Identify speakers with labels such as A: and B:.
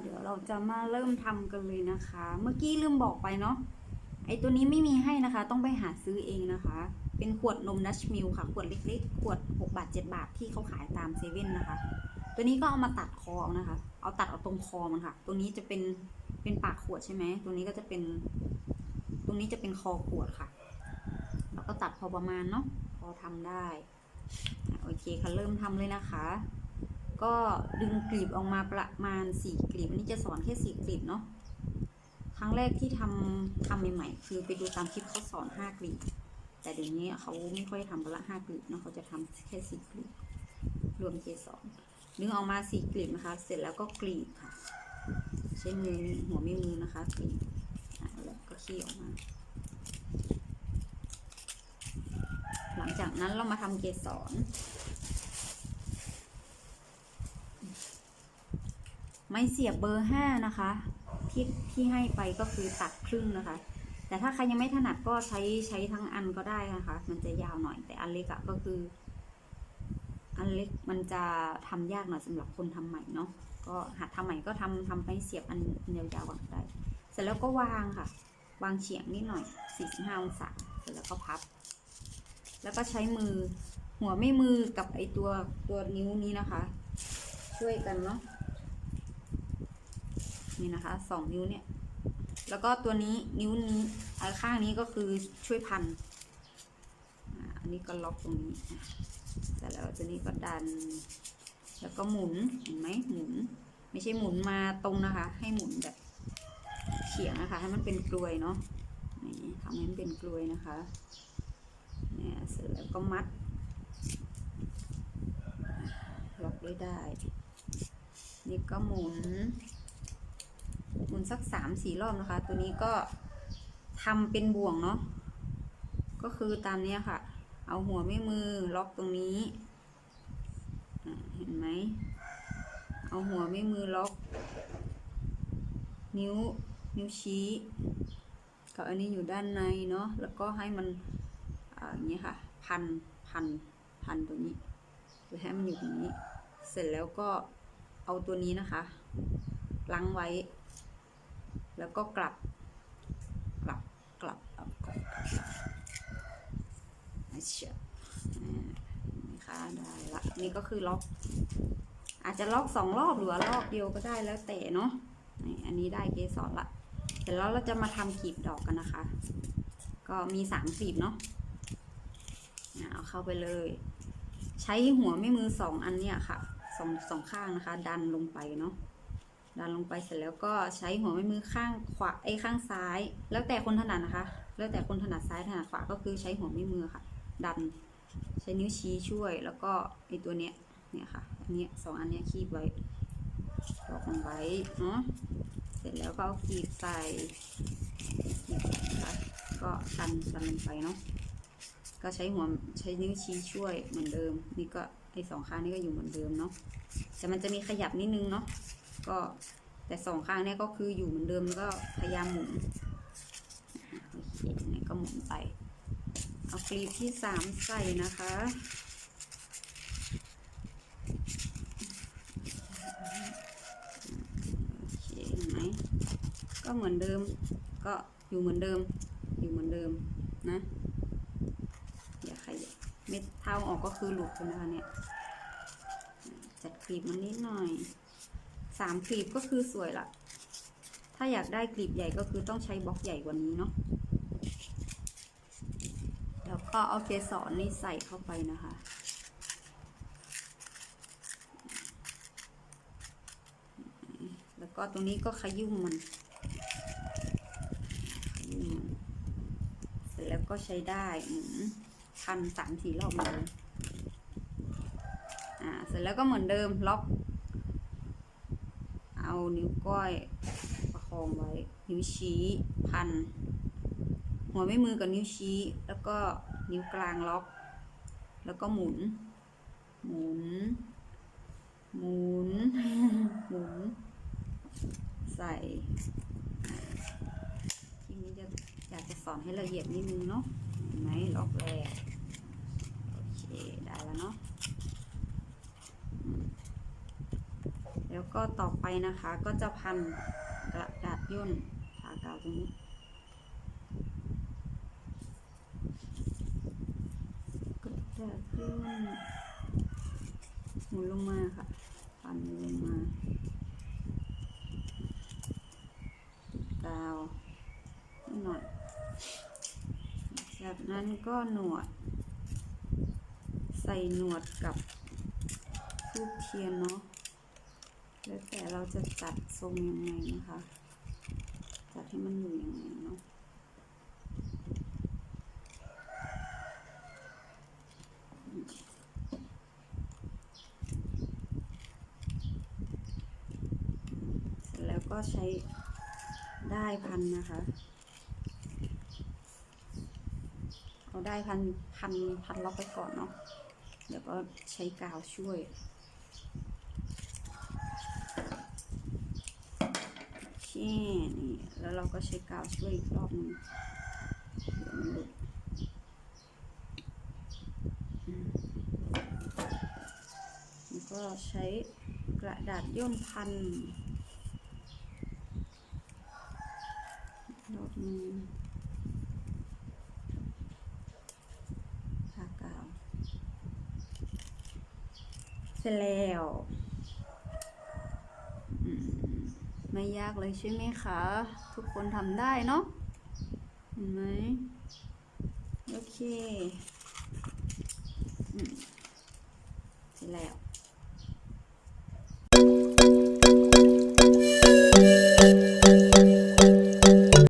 A: เดี๋ยวเราจะมาเริ่มทำกันเลยนะคะ เมื่อกี้ลืมบอกไปเนาะไอตัวนี้ไม่มีให้นะคะ ต้องไปหาซื้อเองนะคะ เป็นขวดนมดัชมิลค่ะ ขวดเล็กๆ ขวด 6 บาท 7 บาทที่เขาขายตามเซเว่นนะคะ ตัวนี้ก็เอามาตัดคอเอานะคะ เอาตัดเอาตรงคอมันค่ะ ตัวนี้จะเป็นเป็นปากขวดใช่ไหมตัวนี้ก็จะเป็น ตรงนี้จะเป็นคอขวดค่ะ แล้วก็ตัดพอประมาณเนาะ พอทำได้ โอเคค่ะเริ่มทำเลยนะคะ ก็ดึงกลีบออกมาประมาณสี่กลีบอันนี้จะสอนแค่สี่กลีบเนาะครั้งแรกที่ทำทำใหม่ๆ คือไปดูตามคลิปเขาสอนห้ากลีบแต่เดี๋ยวนี้เขาไม่ค่อยทำละห้ากลีบเนาะเขาจะทำแค่สี่กลีบรวมเกสรดึงออกมาสี่กลีบนะคะ เสร็จแล้วก็กรีดค่ะ ใช้มือหัวไม่มือนะคะกรีดอะแล้วก็ขี้ออกมา หลังจากนั้นเรามาทำเกสร ไม้เสียบเบอร์ห้านะคะที่ที่ให้ไปก็คือตัดครึ่งนะคะ แต่ถ้าใครยังไม่ถนัดก็ใช้ใช้ทั้งอันก็ได้นะคะ มันจะยาวหน่อยแต่อันเล็กอะก็คือ อันเล็กมันจะทำยากหน่อยสำหรับคนทำใหม่เนาะก็หัดทำใหม่ก็ทำทำไปเสียบอันยาวๆก่อนก็ได้ เสร็จแล้วก็วางค่ะ วางเฉียงนิดหน่อย 45 องศาเสร็จแล้วก็พับ แล้วก็ใช้มือหัวไม่มือกับไอตัวตัวนิ้วนี้นะคะ ช่วยกันเนาะ นี่นะคะสองนิ้วเนี่ย แล้วก็ตัวนี้นิ้วนี้อข้างนี้ก็คือช่วยพันอันนี้ก็ล็อกตรงนี้เสร็จแล้วตัวนี้ก็ดัน แล้วก็หมุนเห็นไหมหมุน ไม่ใช่หมุนมาตรงนะคะ ให้หมุนแบบเฉียงนะคะ ให้มันเป็นกลวยเนาะนี่ทำให้มันเป็นกลวยนะคะเนี่ยเสร็จแล้วก็มัดล็อกด้วยได้นี่ก็หมุน หมุนสักสามสี่รอบนะคะ ตัวนี้ก็ทำเป็นบ่วงเนาะก็คือตามเนี้ยค่ะ เอาหัวไม่มือล็อกตรงนี้เห็นไหมเอาหัวไม่มือล็อก นิ้วนิ้วชี้กับอันนี้อยู่ด้านในเนาะแล้วก็ให้มันอย่างนี้ค่ะ พันพันพันตัวนี้หรือให้มันอยู่ตรงนี้ เสร็จแล้วก็เอาตัวนี้นะคะล้างไว้ แล้วก็กลับ กลับ กลับกลับกลับกลับกลับอะเชียวนี่ค่ะได้ละนี่ก็คือล็อก อาจจะล็อกสองรอบหรือว่ารอบเดียวก็ได้แล้วแต่เนาะนี่อันนี้ได้เกสรละเสร็จแล้วเราจะมาทำกลีบดอกกันนะคะ ก็มีสามกลีบเนาะอะเอาเข้าไปเลย ใช้หัวไม่มือสองอันเนี่ยค่ะสองสองข้างนะคะ ดันลงไปเนาะ ดันลงไปเสร็จแล้วก็ใช้หัวแม่มือข้างขวาไอ้ข้างซ้าย แล้วแต่คนถนัดนะคะ แล้วแต่คนถนัดซ้ายถนัดขวาก็คือใช้หัวแม่มือค่ะ ดันใช้นิ้วชี้ช่วย แล้วก็ไอ้ตัวเนี้ยเนี่ยค่ะอันเนี้ยสองอันเนี้ยคีบไว้ลอกลงไว้เนาะเสร็จแล้วก็เอากีบใส่กีบใส่นะคะก็ดันดันลงไปเนาะก็ใช้หัวใช้นิ้วชี้ช่วยเหมือนเดิม นี่ก็ไอ้สองข้างนี่ก็อยู่เหมือนเดิมเนาะแต่มันจะมีขยับนิดนึงเนาะ ก็แต่สองข้างเนี่ยก็คืออยู่เหมือนเดิมแล้วก็พยายามหมุนโอเคนี่ก็หมุนไป เอากลีบที่สามใส่นะคะโอเคเห็นไหมก็เหมือนเดิมก็อยู่เหมือนเดิม อยู่เหมือนเดิมนะอย่าขยับเม็ดเท้าออกก็คือหลุดไปนะคะเนี่ยจัดกลีบมันนิดหน่อย สามกลีบก็คือสวยละ ถ้าอยากได้กลีบใหญ่ก็คือต้องใช้บล็อกใหญ่กว่านี้เนาะ แล้วก็เอาเกสรนี่ใส่เข้าไปนะคะ แล้วก็ตรงนี้ก็ขยุ่มมันขยุ่มมัน เสร็จแล้วก็ใช้ได้หมุนพันสามสี่รอบเลยอ่า เสร็จแล้วก็เหมือนเดิมล็อก เอานิ้วก้อยประคองไว้ นิ้วชี้พัน หัวไม่มือกับนิ้วชี้ แล้วก็นิ้วกลางล็อก แล้วก็หมุน หมุน หมุน หมุน ใส่ทีนี้จะอยากจะสอนให้ละเอียดนิดนึงเนาะเห็นไหมล็อกแรกโอเค ได้แล้วเนาะอืมแล้ว ก็ต่อไปนะคะก็จะพันกระดาษย่นทากาวตรงนี้กระดาษย่นหมุนลงมาค่ะพันลงมาติดกาวนิดหน่อยจากนั้นก็หนวด ใส่หนวดกับทูบเทียนเนาะ แล้วแต่เราจะจัดทรงยังไงนะคะ จัดให้มันอยู่ยังไงเนาะเสร็จแล้วก็ใช้ได้พันนะคะ เอาได้พันพันพันล็อกไปก่อนเนาะ เดี๋ยวก็ใช้กาวช่วย โอเนี่แล้วเราก็ใช้กาวช่วยอีกรอบหนึงหลุดแล้วก็ใช้กระดาษย่นพันรอบหนึงทากาว เสร็จแล้วอืม ไม่ยากเลยใช่ไหมคะ ทุกคนทำได้เนาะเห็นไหมโอเคอืมเสร็จแล้ว